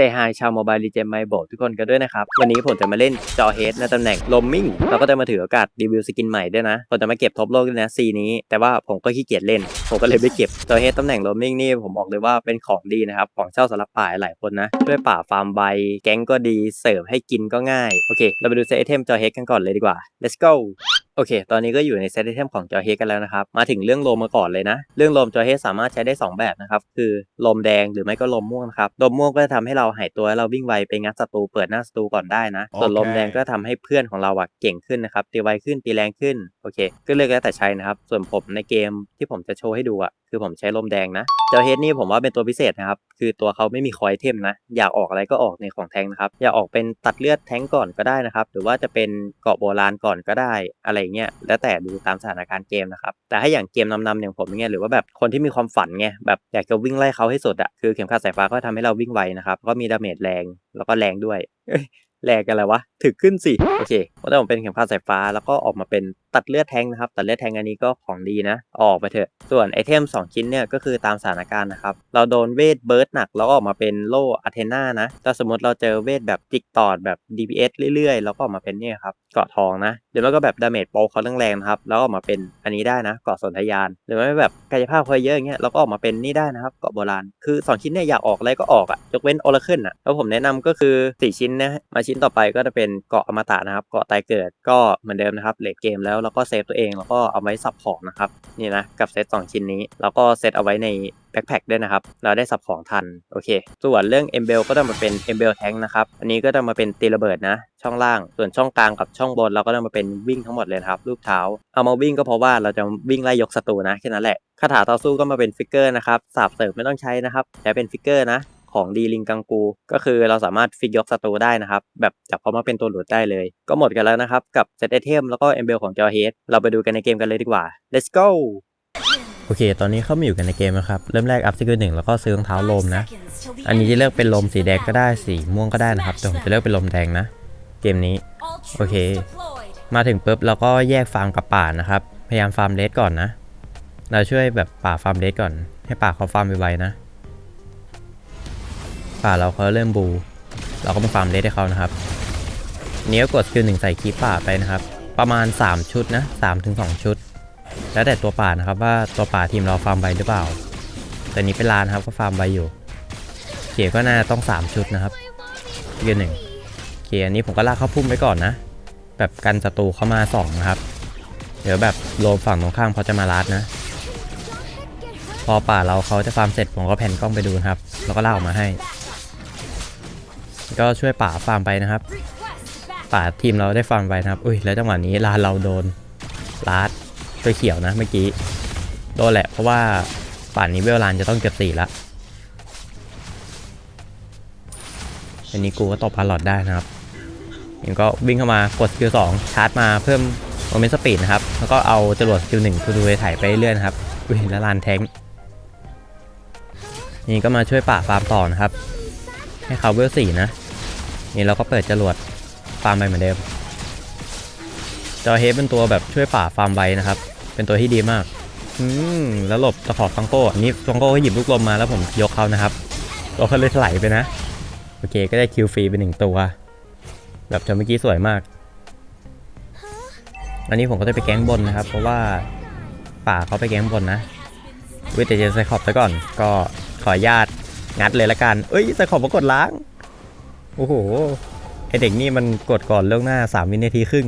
เซฮายชาวโมบายลีเจนไมโบทุกคนกันด้วยนะครับ วันนี้ผมจะมาเล่นจอเฮดในตำแหน่งลมมิ่งแล้วก็จะมาถือโอกาสรีวิวสกินใหม่ด้วยนะ ผมจะมาเก็บท็อปโลกด้วยนะซีนี้ แต่ว่าผมก็ขี้เกียจเล่น ผมก็เลยไม่เก็บจอเฮดตำแหน่งลมมิ่งนี่ผมบอกเลยว่าเป็นของดีนะครับ ของเช่าสำหรับป่าหลายคนนะช่วยป่าฟาร์มใบ แก๊งก็ดีเสิร์ฟให้กินก็ง่ายโอเค เราไปดูเซตไอเทมจอเฮดกันก่อนเลยดีกว่า let's go โอเค ตอนนี้ก็อยู่ในเซตไอเทมของจอเฮดกันแล้วนะครับ มาถึงเรื่องลมมาก่อนเลยนะ เรื่องลมจอเฮดสามารถใช้ได้ 2 แบบนะครับ คือลมแดงหรือไม่ก็ลมม่วงนะครับ ลมม่วงก็จะทำให้เราหายตัวแล้วเราวิ่งไวไปงัดศัตรูเปิดหน้าศัตรูก่อนได้นะ ส่วนลมแดงก็ทำให้เพื่อนของเราอะเก่งขึ้นนะครับตีไวขึ้นตีแรงขึ้นโอเค ก็เลือกแล้วแต่ใช้นะครับ ส่วนผมในเกมที่ผมจะโชว์ให้ดูอะคือผมใช้ลมแดงนะ เจอเฮดนี่ผมว่าเป็นตัวพิเศษนะครับ คือตัวเขาไม่มีคอยเทมนะ อยากออกอะไรก็ออกในของแทงนะครับ อยากออกเป็นตัดเลือดแทงก่อนก็ได้นะครับ หรือว่าจะเป็นเกาะโบราณก่อนก็ได้ อะไรเงี้ย แล้วแต่ดูตามสถานการณ์เกมนะครับ แต่ถ้อย่างเกมนำๆอย่างผมเงี้ย หรือว่าแบบคนที่มีความฝันไง แบบอยากจะวิ่งไล่เขาให้สุดอะคือเข็มขัดสายฟ้าก็ทำให้เราวิ่งไวนะครับ ก็มีดาเมจแรง แล้วก็แรงด้วยแลกกันอะไรวะ ถึกขึ้นสิ โอเคเพราะแต่ผมเป็นเข็มขัดสายฟ้า แล้วก็ออกมาเป็นตัดเลือดแทงนะครับ ตัดเลือดแทงอันนี้ก็ของดีนะ ออกไปเถอะ ส่วนไอเทม 2 ชิ้นเนี่ยก็คือตามสถานการณ์นะครับ เราโดนเวทเบิร์ดหนัก แล้วก็ออกมาเป็นโล่อะเทนานะ ถ้าสมมติเราเจอเวทแบบจิกตอดแบบ DPS เรื่อยๆ แล้วก็ออกมาเป็นเนี่ยครับ เกาะทองนะ หรือไม่ก็แบบดาเมจโปเขาแรงๆนะครับ แล้วก็ออกมาเป็นอันนี้ได้นะ เกาะสนธยาน หรือไม่แบบกายภาพคอยเยอะอย่างเงี้ย แล้วก็ออกมาเป็นนี่ได้นะครับ เกาะโบราณ คือ 2 ชิ้นเนี่ยอยากออกอะไรก็ออกอะยกเว้นโอราเคิลอะแล้วผมแนะนำก็คือ 4 ชิ้นนะ มาชิ้นต่อไปก็จะเป็นเกาะอมตะนะครับ เกาะตายเกิดก็เหมือนเดิมนะครับเลดเกมแล้วแล้วก็เซฟตัวเองแล้วก็เอาไว้สับของนะครับนี่นะกับเซต2ชิ้นนี้ แล้วก็เซตเอาไว้ในแบ็คแพคด้วยนะครับ เราได้สับของทัน โอเค ส่วนเรื่องเอมเบลก็จะมาเป็นเอมเบลแทงนะครับ อันนี้ก็จะมาเป็นตีระเบิดนะ ช่องล่าง ส่วนช่องกลางกับช่องบนเราก็จะมาเป็นวิ่งทั้งหมดเลยครับ รูปเท้า เอามาวิ่งก็เพราะว่าเราจะวิ่งไล่ยกศัตรูนะแค่นั้นแหละคาถาต่อสู้ก็มาเป็นฟิกเกอร์นะครับ สาบเสริมไม่ต้องใช้นะครับ ใช้เป็นฟิกเกอร์นะ ของดีลิงกังกู ก็คือเราสามารถฟิกยกศัตรูได้นะครับ แบบจับเขามาเป็นตัวหลุดได้เลย ก็หมดกันแล้วนะครับ กับเซตไอเทมแล้วก็เอมเบลของจอเฮดเราไปดูกันในเกมกันเลยดีกว่า let's go โอเค ตอนนี้เข้ามาอยู่กันในเกมนะครับ เริ่มแรกอัพสกิลหนึ่งแล้วก็ซื้อรองเท้าลมนะ อันนี้จะเลือกเป็นลมสีแดงก็ได้ สีม่วงก็ได้นะครับ แต่ผมจะเลือกเป็นลมแดงนะ เกมนี้ โอเค มาถึงปุ๊บเราก็แยกฟาร์มกับป่านะครับ พยายามฟาร์มเลสก่อนนะ เราช่วยแบบป่าฟาร์มเลสก่อน ให้ป่าเขาฟาร์มไวๆนะ ป่าเราเขาเริ่มบู เราก็มาฟาร์มเลสให้เขานะครับอันนี้ก็กดสกิลหนึ่งใส่คีปป่าไปนะครับ ประมาณ 3 ชุดนะ3ถึง2ชุด แล้วแต่ตัวป่านะครับว่าตัวป่าทีมเราฟาร์มไวหรือเปล่า แต่นี้เป็นลานครับก็ฟาร์มไวอยู่เขียก็น่าต้อง 3 ชุดนะครับสกิลหนึ่งเขียอันนี้ผมก็ลากเข้าพุ่มไว้ก่อนนะ แบบกันศัตรูเข้ามาสองนะครับเดี๋ยวแบบโลมฝั่งตรงข้ามเขาจะมาลัดนะ พอป่าเราเขาจะฟาร์มเสร็จผมก็แผ่นกล้องไปดูครับ แล้วก็ลากออกมาให้ ก็ช่วยป่าฟาร์มไปนะครับ ป่าทีมเราได้ฟาร์มไปนะครับ อุ้ยแล้วจังหวะนี้ลานเราโดนลัดตัวเขียวนะเมื่อกี้ โดนแหละเพราะว่าป่านนี้เวลลานจะต้องเก็บสี่ละอันนี้กูก็ตบพาลอดได้นะครับเองก็วิ่งเข้ามากดสกิลสองชาร์จมาเพิ่มโมเมนต์สปีดนะครับ แล้วก็เอาจรวดสกิลหนึ่งคูดูไปถ่ายไปเรื่อยนะครับอุ้ยแล้วลานแทงค์นี่ก็มาช่วยป่าฟาร์มต่อนะครับ ให้เขาเวลสี่นะ นี่เราก็เปิดจรวดฟาร์มไปเหมือนเดิม จอเฮดเป็นตัวแบบช่วยป่าฟาร์มไวนะครับ เป็นตัวที่ดีมาก อืมแล้วหลบตะขอบฟังโก้อันนี้ฟังโก้ก็หยิบลูกลมมาแล้วผมยกเขานะครับตัวเขาเลยถลายไปนะ โอเคก็ได้คิวฟรีไปหนึ่งตัว แบบจอเมื่อกี้สวยมาก อันนี้ผมก็จะไปแก๊งบนนะครับ เพราะว่าป่าเขาไปแก๊งบนนะวิแต่เจอไซคอบซะก่อนก็ขออนุญาต งัดเลยละกัน เอ้ยไซคอบมากดล้าง โอ้โห ไอเด็กนี่มันกดก่อนเรื่องหน้า 3 วินาทีครึ่ง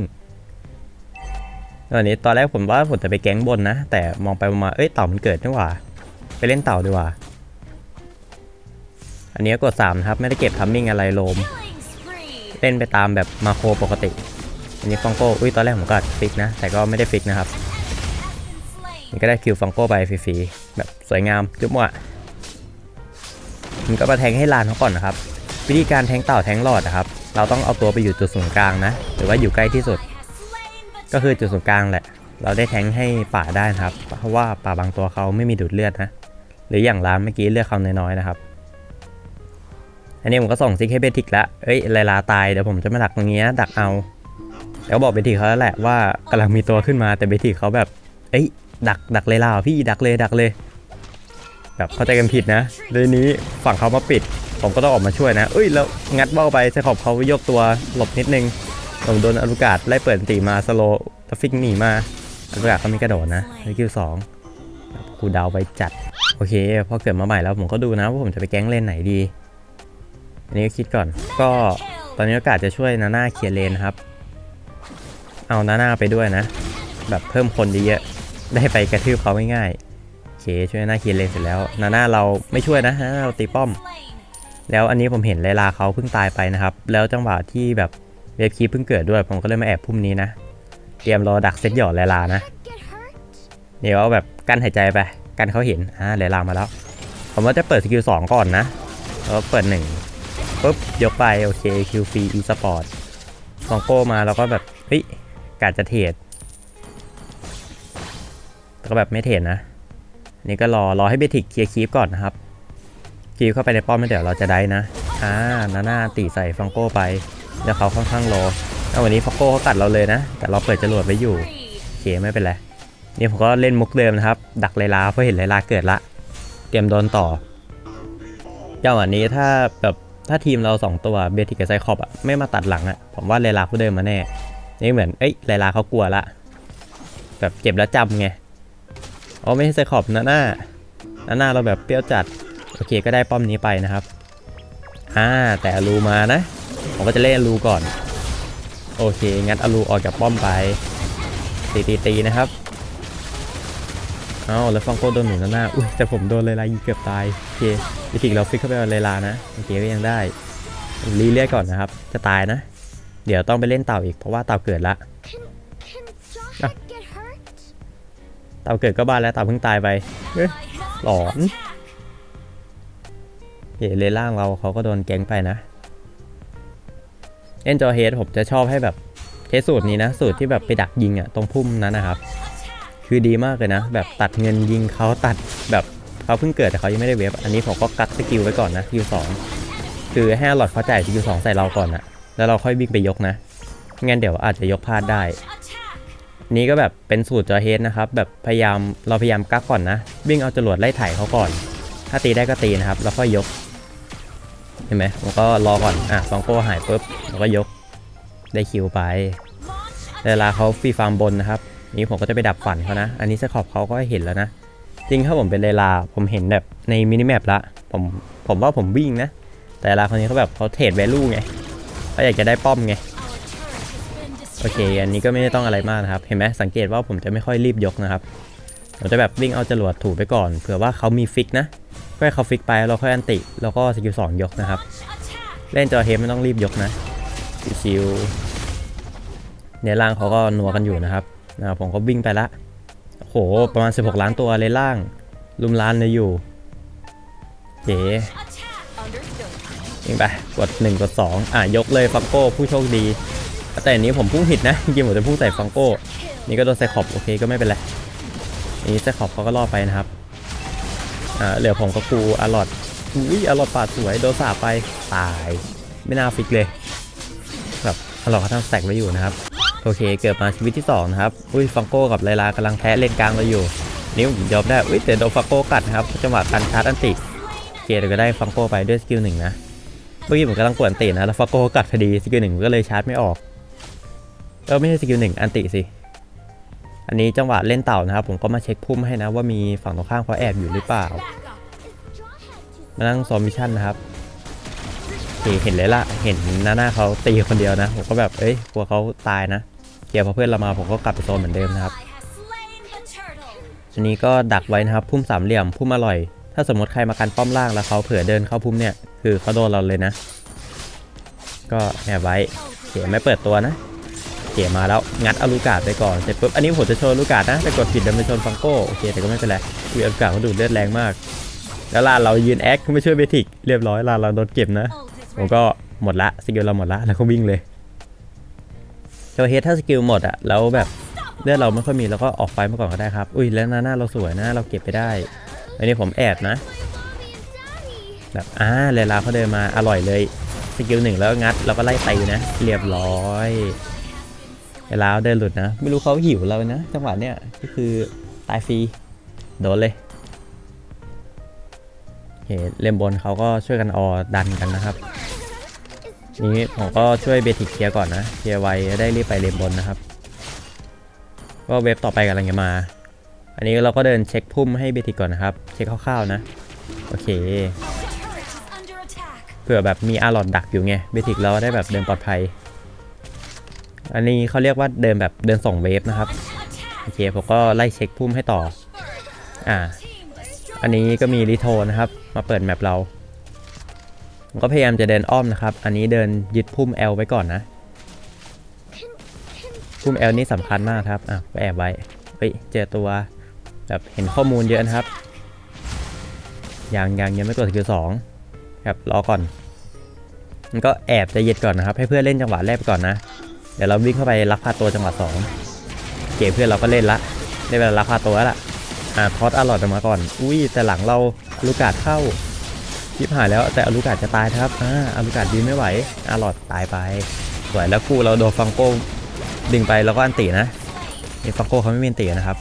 ตอนนี้ตอนแรกผมว่าผมจะไปแก๊งบนนะ แต่มองไปมองมา เอ้ยเต่ามันเกิดนี่หว่า ไปเล่นเต่าดีกว่า อันนี้กด3ครับ ไม่ได้เก็บทัมมิ่งอะไรโลม เล่นไปตามแบบมาโครปกติ อันนี้ฟังโก้ อุ้ยตอนแรกผมก็ฟิกนะ แต่ก็ไม่ได้ฟิกนะครับนี่ก็ได้คิวฟังโก้ไปฟรีๆแบบสวยงามจุ๊บมั่ว มันก็มาแทงให้ลานเขาก่อนนะครับ วิธีการแทงเต่าแทงหลอดนะครับ เราต้องเอาตัวไปอยู่จุดศูนย์กลางนะ หรือว่าอยู่ใกล้ที่สุด ก็คือจุดศูนย์กลางแหละ เราได้แทงให้ป่าได้นะครับ เพราะว่าป่าบางตัวเขาไม่มีดูดเลือดนะ หรืออย่างร้านเมื่อกี้เลือดเขาน้อยๆนะครับ อันนี้ผมก็ส่งซิกให้เบติกแล้วเอ้ยไลลาตายเดี๋ยวผมจะมาดักตรงนี้นะดักเอาแล้วบอกเบติกเขาแล้วแหละว่ากำลังมีตัวขึ้นมาแต่เบติกเขาแบบ เอ้ยดักดักไลลาเหรอพี่ดักเลยดักเลย แบบเข้าใจกันผิดนะเลยนี้ฝั่งเขามาปิด ผมก็ต้องออกมาช่วยนะ เอ้ยแล้วงัดเบ้าไปเซคอบเขายกตัวหลบนิดนึงผมโดนอลูกาศไล่เปิดตีมาสโลว์แล้วฟิกหนีมาอลูกาศเขามีกระโดดนะสกิลสองกูดาวไปจัด โอเคพอเกิดมาใหม่แล้วผมก็ดูนะว่าผมจะไปแก๊งเลนไหนดีอันนี้ก็คิดก่อน ก็ตอนนี้โอกาสจะช่วยนาน่าเคลียร์เลนครับ เอานาน่าไปด้วยนะ แบบเพิ่มคนเยอะๆได้ไปกระทืบเขาง่ายๆ เคช่วยนาน่าเคลียร์เลนเสร็จแล้วนาน่าเราไม่ช่วยนะนาน่าเราตีป้อม แล้วอันนี้ผมเห็นไลลาเขาเพิ่งตายไปนะครับ แล้วจังหวะที่แบบเวฟคีเพิ่งเกิดด้วยผมก็เลยมาแอบพุ่มนี้นะ เตรียมรอดักเซตหยอดไลลานะ เดี๋ยวเอาแบบกั้นหายใจไป กันเขาเห็นอ่าไลลามาแล้ว ผมว่าจะเปิดสกิลสองก่อนนะแล้วเปิดหนึ่งปุ๊บยกไปโอเคคิวฟรีอีสปอร์ตฟองโก้มาแล้วก็แบบเฮ้ยกาดจะเทรดแต่ก็แบบไม่เทรดนะ นี่ก็รอรอให้เบทิกเคลียร์คีฟก่อนนะครับคีฟเข้าไปในป้อมไม่เดี๋ยวเราจะได้นะอ่านาหน่าตีใส่ฟังโก้ไปแล้วเขาค่อนข้างโลแล้ววันนี้ฟังโก้เขาตัดเราเลยนะ แต่เราเปิดจรวดไว้อยู่โอเคไม่เป็นไรนี่ผมก็เล่นมุกเดิมนะครับ ดักไลลาเพราะเห็นไลลาเกิดละเตรียมโดนต่ออย่างวันนี้ถ้าแบบถ้าทีมเราสองตัวเบติกกับไซคอบอะไม่มาตัดหลังอะผมว่าไลลาเขาเดินมาแน่ นี่เหมือนเอ้ยไลลาเขากลัวละแบบเจ็บแล้วจำไง อ๋อไม่ใช่ไซคอบนะหน้าหน้าหน้าเราแบบเปรี้ยวจัด โอเคก็ได้ป้อมนี้ไปนะครับ อ่าแต่อลูมานะ ผมก็จะเล่นอลูก่อน โอเค งั้นอลูออกจากป้อมไป ตีตีตีนะครับ เอาแล้วฟังโก้โดนหนุนหน้า อุ้ยแต่ผมโดนเลยลายิงเกือบตาย โอเควิธีเราฟิกเข้าไปเอาเลยลานะ โอเคก็ยังได้ รีเลียก่อนนะครับ จะตายนะ เดี๋ยวต้องไปเล่นเต่าอีกเพราะว่าเต่าเกิดละ ตาเกิดก็บ้านแล้วตาเพิ่งตายไปเฮ้ยหลอนเฮ้ยเลล่างเราเขาก็โดนแก๊งไปนะเอ็นจอเฮดผมจะชอบให้แบบเทสสูตรนี้นะ สูตรที่แบบไปดักยิงอะตรงพุ่มนั้นนะครับ คือดีมากเลยนะ แบบตัดเงินยิงเขาตัดแบบเขาเพิ่งเกิดแต่เขายังไม่ได้เวฟอันนี้ผมก็กัดสกิลไว้ก่อนนะสกิลสองคือให้หลอดเขาจ่ายสกิลสองใส่เราก่อนนะแล้วเราค่อยวิ่งไปยกนะงั้นเดี๋ยวอาจจะยกพลาดได้ นี้ก็แบบเป็นสูตรจอเฮดนะครับ แบบพยายามเราพยายามกักก่อนนะ วิ่งเอาจรวดไล่ถ่ายเขาก่อน ถ้าตีได้ก็ตีนะครับ แล้วค่อยยก เห็นไหมผมก็รอก่อน อะฟองโกหายปุ๊บแล้วก็ยก ได้คิวไปเวลาเขาฟรีฟาร์มบนนะครับ นี้ผมก็จะไปดับฝันเขานะ อันนี้สคอบเขาก็เห็นแล้วนะ จริงถ้าผมเป็นเลลาผมเห็นแบบในมินิแมปละ ผมผมว่าผมวิ่งนะ แต่เลลาคนนี้เขาแบบเขาเทรดแวลูไงเขาอยากจะได้ป้อมไง โอเค อันนี้ก็ไม่ได้ต้องอะไรมากนะครับ เห็นไหมสังเกตว่าผมจะไม่ค่อยรีบยกนะครับผมจะแบบวิ่งเอาจรวดถูไปก่อน เผื่อว่าเขามีฟิกนะ ก็ให้เขาฟิกไปเราค่อยอันติ แล้วก็สกิลสองยกนะครับ เล่นจอเฮดไม่ต้องรีบยกนะชิวๆในล่างเขาก็นัวกันอยู่นะครับนะครับผมก็วิ่งไปละโอ้โห ประมาณ 16 ล้านตัวเลยล่าง ลุมล้านเลยอยู่เจ๋ยิงไป กด 1 กด 2 อะ ยกเลยฟังโก้ผู้โชคดี แต่อันนี้ผมพุ่งผิดนะจริงๆผมจะพุ่งใส่ฟังโก้ นี่ก็โดนไซคอบโอเคก็ไม่เป็นไรนนี้ไซคอบเขาก็ล่อไปนะครับ อ่าเหลือผมกับกูอารอดอุ้ยอารอดปาดสวยโดนสาบไปตาย ไม่น่าฟิกเลยแบบอารอดเขาทำแตกไว้อยู่นะครับโอเคเกิดมาชีวิตที่สองนะครับ อุ้ยฟังโก้กับไลลากำลังแพ้เลนกลางเราอยู่ นิ้วยอมได้ อุ้ยแต่โดนฟังโก้กัดนะครับจังหวะการชาร์จอันติโอเคเดี๋ยวก็ได้ฟังโก้ไปด้วยสกิลหนึ่งนะ เมื่อกี้ผมกำลังกวนตีนะแล้วฟังโก้กัดพอดีสกิลหนึ่งก็เลยชาร์จไม่ออก เออไม่ใช่สกิลหนึ่งอันติสิ อันนี้จังหวะเล่นเต่านะครับ ผมก็มาเช็คพุ่มให้นะว่ามีฝั่งตรงข้ามเขาแอบอยู่หรือเปล่า มานั่งซอมมิชั่นนะครับเห็นเลยล่ะ เห็นหน้าหน้าเขาตีคนเดียวนะ ผมก็แบบ เอ้ย กลัวเขาตายนะ เกียร์พอเพื่อนเรามาผมก็กลับไปโซนเหมือนเดิมนะครับอันนี้ก็ดักไว้นะครับ พุ่มสามเหลี่ยม พุ่มอร่อย ถ้าสมมติใครมากันป้อมล่างแล้วเขาเผื่อเดินเข้าพุ่มเนี่ย คือเขาโดนเราเลยนะ ก็แอบไว้เกียไม่เปิดตัวนะ เกียร์มาแล้ว งัดอลูกาดไปก่อนเสร็จปุ๊บอันนี้ผมจะโชว์อลูกาดนะ แต่กดผิดดินไปชนฟังโก้โอเคแต่ก็ไม่เป็นไรวีอลูกาดเขาดูดเลือดแรงมาก แล้วลานเรายืนแอคไม่ช่วยเบทิกเรียบร้อยลานเราโดนเก็บนะผมก็หมดละสกิลเราหมดละแล้วก็วิ่งเลยโชว์เฮดถ้าสกิลหมดอะแล้วแบบเลือดเราไม่ค่อยมีเราก็ออกไฟมาก่อนก็ได้ครับ อุ้ยแล้วหน้าหน้าเราสวยนะเราเก็บไปได้ อันนี้ผมแอบนะ แบบอ่าเลลาเขาเดินมาอร่อยเลยสกิลหนึ่งแล้วงัดแล้วก็ไล่ตีนะ เรียบร้อย เวลาเดินหลุดนะ ไม่รู้เขาหิวเรานะ จังหวะเนี้ยก็คือตายฟรี โดนเลยโอเคเลมบนเขาก็ช่วยกันออดันกันนะครับ นี้ผมก็ช่วยเบทิกเคลียร์ก่อนนะเคลียร์ไว้จะได้รีบไปเลมบนนะครับ ก็เว็บต่อไปกำลังจะมา อันนี้เราก็เดินเช็คพุ่มให้เบทิกก่อนนะครับ เช็คคร่าวๆนะ โอเคเผื่อแบบมีอารอดดักอยู่ไง เบทิกเราได้แบบเดินปลอดภัย อันนี้เขาเรียกว่าเดินแบบเดินส่งเวฟนะครับโอเคผมก็ไล่เช็คพุ่มให้ต่ออ่าอันนี้ก็มีริโทนะครับ มาเปิดแมปเราผมก็พยายามจะเดินอ้อมนะครับ อันนี้เดินยึดพุ่ม L ไว้ก่อนนะพุ่ม L นี่สำคัญมากครับอะก็แอบไว้เฮ้ยเจอตัวแบบเห็นข้อมูลเยอะนะครับยังยังยังไม่กดสกิลสองครับรอก่อนมันก็แอบจะเย็ดก่อนนะครับ ให้เพื่อนเล่นจังหวะแรกไปก่อนนะ เดี๋ยวเราวิ่งเข้าไปลักพาตัวจังหวะสองเก๋เพื่อนเราก็เล่นละได้เวลาลักพาตัวแล้วล่ะอ่าทอสอร่อยออกมาก่อน อุ้ยแต่หลังเราอลูกาดเข้าชิบหายแล้วแต่อลูกาดจะตายครับอ่าอลูกาดยืนไม่ไหวอร่อยตายไปสวยแล้วคู่เราโดนฟังโก้ดึงไปแล้วก็อันตีนะนี่ฟังโก้เขาไม่มีอันตีนะครับ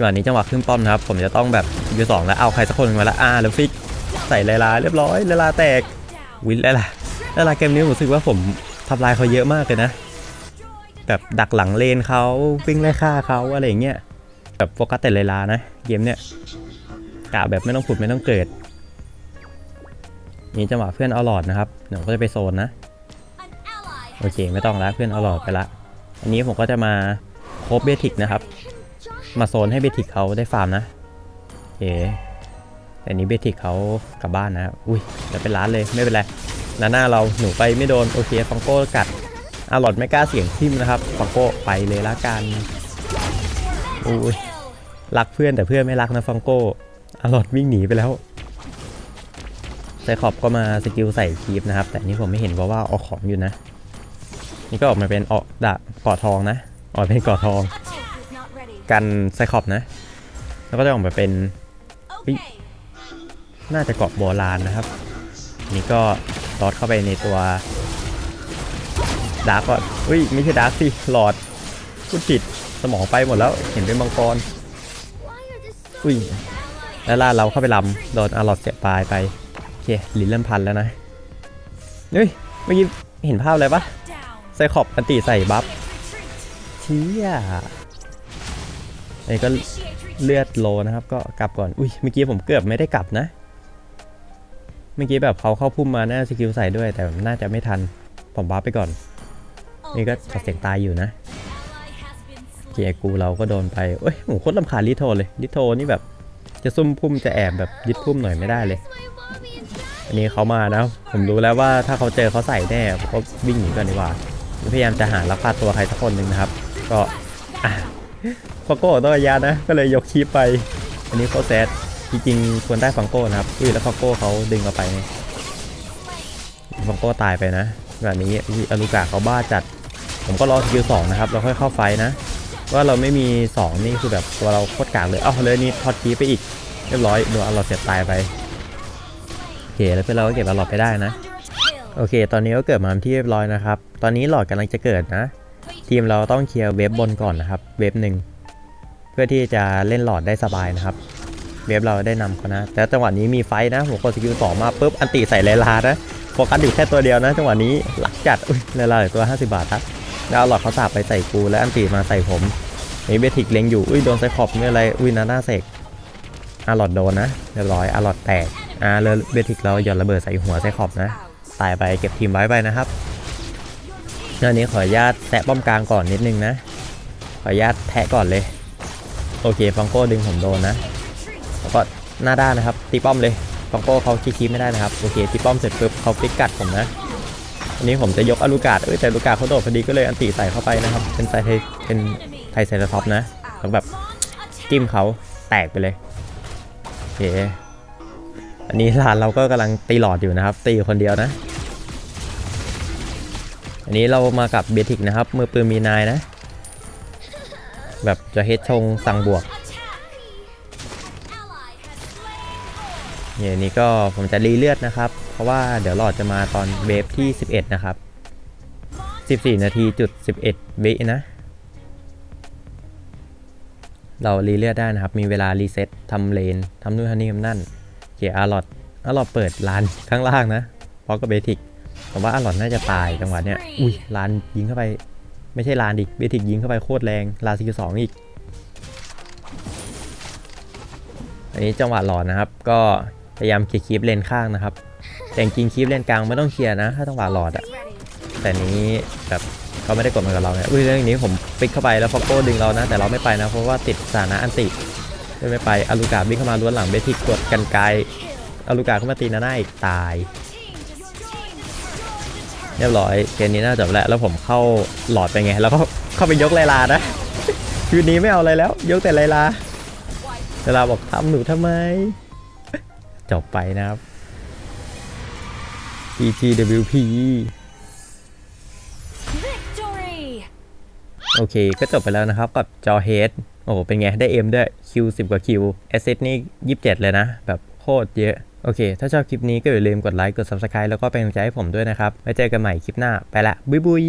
ก่อนนี้จังหวะขึ้นป้อมนะครับ ผมจะต้องแบบยูสองแล้วเอาใครสักคนมาล้วอ่าแล้วฟิกใส่เลลาเรียบร้อยเลลาแตกวินเลลา เลลาเกมนี้ผมรู้สึกว่าผมทำลายเขาเยอะมากเลยนะ แบบดักหลังเลนเขาวิ่งไล่ฆ่าเขาอะไรอย่างเงี้ย แบบโฟกัสแต่เลลานะ เกมเนี้ยกะแบบไม่ต้องผุดไม่ต้องเกิด นี่จังหวะเพื่อนเอาหลอดนะครับ เดี๋ยวก็จะไปโซนนะ โอเคไม่ต้องละเพื่อนเอาหลอดไปละ อันนี้ผมก็จะมาโคบเบทิกนะครับ มาโซนให้เบทิกเขาได้ฟาร์มนะโอเคแต่อันนี้เบทิกเขากลับบ้านนะอุ้ยจะเป็นร้านเลยไม่เป็นไร น้าหน้าเราหนูไปไม่โดนโอเคฟังโก้กัดอาหลอดไม่กล้าเสียงทิมนะครับฟังโก้ไปเลยละกันอุ้ยรักเพื่อนแต่เพื่อนไม่รักนะฟังโก้อาหลอดวิ่งหนีไปแล้วไซคอบก็มาสกิลใส่คีฟนะครับ แต่นนี้ผมไม่เห็นเพราะว่าเอาของอยู่นะ นี่ก็ออกมาเป็นออกดะกาะทองนะออกเป็นกาะทอง กันไซคอบนะ แล้วก็จะออกมาเป็นน่าจะเกาะโบราณนะครับ นี่ก็ ลอดเข้าไปในตัวดาร์กก่อนอุ้ยไม่ใช่ดาร์กสิหลอดพูดผิดสมองไปหมดแล้วเห็นเป็นมังกรอุ้ยแล้วล่าเราเข้าไปลำโดนอาร์ลอดเสียบปลายไปโอเคลินเริ่มพันแล้วนะเฮ้ยเมื่อกี้เห็นภาพอะไรปะ Down. ไซคอบอันติใส่บัฟเชี่ยอันนี้ก็เลือดโลนะครับก็กลับก่อนอุ้ยเมื่อกี้ผมเกือบไม่ได้กลับนะ เมื่อกี้แบบเขาเข้าพุ่มมาหน้าสกิลใส่ด้วยแต่น่าจะไม่ทัน ผมบัฟไปก่อน นี่ก็ Almost ขอเสียง ready. ตายอยู่นะ Ally has been เกีย slain. ร์กูเราก็โดนไปเอ้ยผมโคตรลำคาญลิโทเลยลิโทนี่แบบจะซุ่มพุ่มจะแอบแบบยึดพุ่มหน่อยไม่ได้เลย My mommy and daddy. อันนี้เขามานะ ผมรู้แล้วว่าถ้าเขาเจอเขาใส่แน่ผมก็วิ่งหนีก่อนดีกว่า พยายามจะหาลักพาตัวใครสักคนหนึ่งนะครับ ก็อะฟังโก้ต้องระยะนะ ก็เลยยกคีปไป อันนี้โคตรแซดจ ริงๆควรได้ฟังโก้นะครับอุ้ยแล้วฟังโก้เขาดึงเอาไปฟังโก้ตายไปนะ แบบนี้อลูกาเขาบ้าจัด ผมก็รอสกิลสองนะครับเราค่อยเข้าไฟนะ ว่าเราไม่มี 2 นี่คือแบบตัวเราโคตรกากเลยเอ้าเลยนี่ทอดคีไปอีกเรียบร้อยโดนอลอดเสียบตายไปโอเคแล้วเพื่อนเราก็เก็บอลอดไปได้นะ โอเค ตอนนี้ก็เกิดมาเป็นที่เรียบร้อยนะครับ ตอนนี้หลอดกำลังจะเกิดนะ ทีมเราต้องเคลียร์เว็บบนก่อนนะครับ เว็บหนึ่งเพื่อที่จะเล่นหลอดได้สบายนะครับ เว็บเราได้นำเขานะ แต่จังหวะนี้มีไฟนะผมกดสกิลสองมาปุ๊บอันติใส่เลลานะโฟกัสอยู่แค่ตัวเดียวนะ จังหวะนี้หลักจัดอุ้ยเลลาเหลือตัว 50 บาทครับแล้วเอาหลอดเขาสาบไปใส่กูแล้วอันติมาใส่ผมมีเบทิกเล็งอยู่อุ้ยโดนไซคอบไม่อะไรอุ้ยนาหน้าเสกอาหลอดโดนนะเรียบร้อยอาหลอดแตกอ่าเลเบทิกเราหย่อนระเบิดใส่หัวไซคอบนะตายไปเก็บทีมไว้ไปนะครับเรื่องนี้ขออนุญาตแตะป้อมกลางก่อนนิดนึงนะ ขออนุญาตแทะก่อนเลย โอเคฟังโก้ดึงผมโดนนะ แล้วก็หน้าด้านนะครับตีป้อมเลยฟังโก้เขาคีคีไม่ได้นะครับโอเคตีป้อมเสร็จปุ๊บเขาฟิกกัดผมนะอันนี้ผมจะยกอลูกาดเอ้ยแต่อลูกาดเขาโดดพอดีก็เลยอันตีใส่เข้าไปนะครับ เป็นไซไทเป็นไทยไซเรท็อปนะแล้วแบบจิ้มเขาแตกไปเลยโอเคอันนี้ลานเราก็กำลังตีหลอดอยู่นะครับ ตีอยู่คนเดียวนะ อันนี้เรามากับเบทิกนะครับมือปืนมีนายนะ แบบจะเฮดชงสั่งบวก เนี่ยนี้ก็ผมจะรีเลือดนะครับ เพราะว่าเดี๋ยวหลอดจะมาตอนเวฟที่ 11 นะครับ 14 นาทีจุด 11 วินะ เรารีเลือดได้นะครับ มีเวลารีเซ็ตทำเลนทำนู่นทำนี่ทำนั่นเกียร์อาร์ลอดอาร์ลอดเปิดลานข้างล่างนะเพราะกับเบทิกผมว่าอาร์ลอดน่าจะตายจังหวะเนี้ยอุ้ยลานยิงเข้าไป ไม่ใช่ลานดิเบทิกยิงเข้าไปโคตรแรงลานสกิลสองอีกอันนี้จังหวะหลอนนะครับ ก็ พยายามเคลียร์คีปเลนข้างนะครับ แต่จริงคีปเลนกลางไม่ต้องเคลียร์นะ ถ้าจังหวะหลอดอะแต่นี้แบบเขาไม่ได้กดมากับเราเนี่ยอุ้ยเรื่องนี้ผมปิกเข้าไปแล้วฟอกโก้ดึงเรานะ แต่เราไม่ไปนะ เพราะว่าติดสถานะอันติเลยไม่ไปอาลูกาวิ่งเข้ามาล้วนหลังเบทิกกดกันไกลอาลูกาเข้ามาตีนาน่าอีกตาย เรียบร้อยเกมนี้น่าจบแล้วแล้วผมเข้าหลอดไปไง แล้วก็เข้าไปยกไลลานะคืนนี้ไม่เอาอะไรแล้ว ยกแต่ไลลาไลลาบอกทำหนูทำไม จบไปนะครับ EGWP Victory! โอเค ก็จบไปแล้วนะครับกับจอเฮดโอ้โหเป็นไง ได้เอ็มด้วยคิว10กว่าคิวแอสเซทนี่27เลยนะ แบบโคตรเยอะ โอเค ถ้าชอบคลิปนี้ก็อย่าลืมกดไลค์ กด Subscribe แล้วก็เป็นกำลังใจให้ผมด้วยนะครับ ไว้เจอกันใหม่คลิปหน้า ไปละบุยบุย